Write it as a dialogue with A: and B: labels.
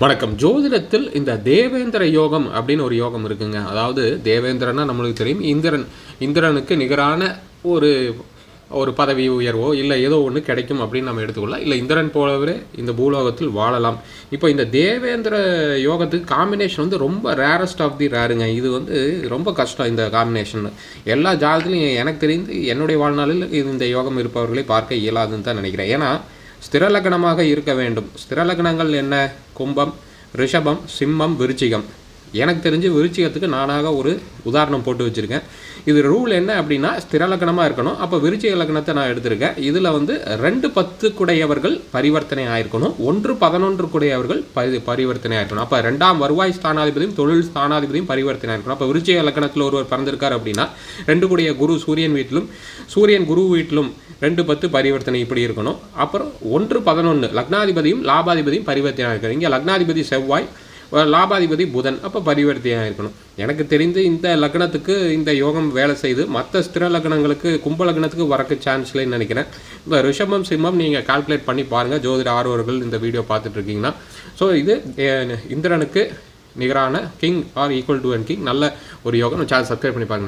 A: வணக்கம். ஜோதிடத்தில் இந்த தேவேந்திர யோகம் அப்படின்னு ஒரு யோகம் இருக்குங்க. அதாவது தேவேந்திரன்னா நம்மளுக்கு தெரியும். இந்திரன் இந்திரனுக்கு நிகரான ஒரு ஒரு பதவி உயர்வோ இல்லை ஏதோ ஒன்று கிடைக்கும் அப்படின்னு நம்ம எடுத்துக்கொள்ளலாம். இல்லை இந்திரன் போலவே இந்த பூலோகத்தில் வாழலாம். இப்போ இந்த தேவேந்திர யோகத்துக்கு காம்பினேஷன் வந்து ரொம்ப ரேரஸ்ட் ஆஃப் தி ரேருங்க இது வந்து ரொம்ப கஷ்டம் இந்த காம்பினேஷன் எல்லா ஜாதத்துலையும் எனக்கு தெரிந்து என்னுடைய வாழ்நாளில் இந்த யோகம் இருப்பவர்களை பார்க்க இயலாதுன்னு தான் நினைக்கிறேன். ஏன்னா ஸ்திரலக்கணமாக இருக்க வேண்டும். ஸ்திரலக்கணங்கள் என்ன? கும்பம் ரிஷபம் சிம்மம் விருச்சிகம். எனக்கு தெரிஞ்சு விருச்சிகத்துக்கு நானாக ஒரு உதாரணம் போட்டு வச்சுருக்கேன். இது ரூல் என்ன அப்படின்னா ஸ்திரலக்கணமாக இருக்கணும். அப்போ விருச்சிக லக்கணத்தை நான் எடுத்திருக்கேன். இதில் வந்து ரெண்டு பத்து குடையவர்கள் பரிவர்த்தனை ஆயிருக்கணும். ஒன்று பதினொன்று குடையவர்கள் பரி பரிவர்த்தனை ஆயிருக்கணும். அப்போ ரெண்டாம் வருவாய் ஸ்தானாதிபதியும் தொழில் ஸ்தானாதிபதியும் பரிவர்த்தனை ஆயிருக்கணும். அப்போ விருச்சிக இலக்கணத்தில் ஒருவர் பிறந்திருக்கார் அப்படின்னா ரெண்டு குடைய குரு சூரியன் வீட்டிலும் சூரியன் குரு வீட்டிலும் ரெண்டு பத்து பரிவர்த்தனை இப்படி இருக்கணும். அப்புறம் ஒன்று பதினொன்று லக்னாதிபதியும் லாபாதிபதியும் பரிவர்த்தனை ஆயிருக்கணும் இங்கே லக்னாதிபதி செவ்வாய் லாபாதிபதி புதன். அப்போ பரிவர்த்தியாக இருக்கணும் எனக்கு தெரிந்து இந்த லக்னத்துக்கு இந்த யோகம் வேலை செய்து மற்ற ஸ்திர லக்னங்களுக்கு கும்ப லக்னத்துக்கு வரக்கு சான்ஸ் இல்லைன்னு நினைக்கிறேன். இப்போ ரிஷபம் சிம்மம் நீங்கள் கால்குலேட் பண்ணி பாருங்கள் ஜோதிட ஆர்வர்கள் இந்த வீடியோ பார்த்துட்டு இருக்கீங்கன்னா ஸோ இது இந்திரனுக்கு நிகரான king are equal to and king நல்ல ஒரு யோகம். சேனல் சப்ஸ்கிரைப் பண்ணி பாருங்கள்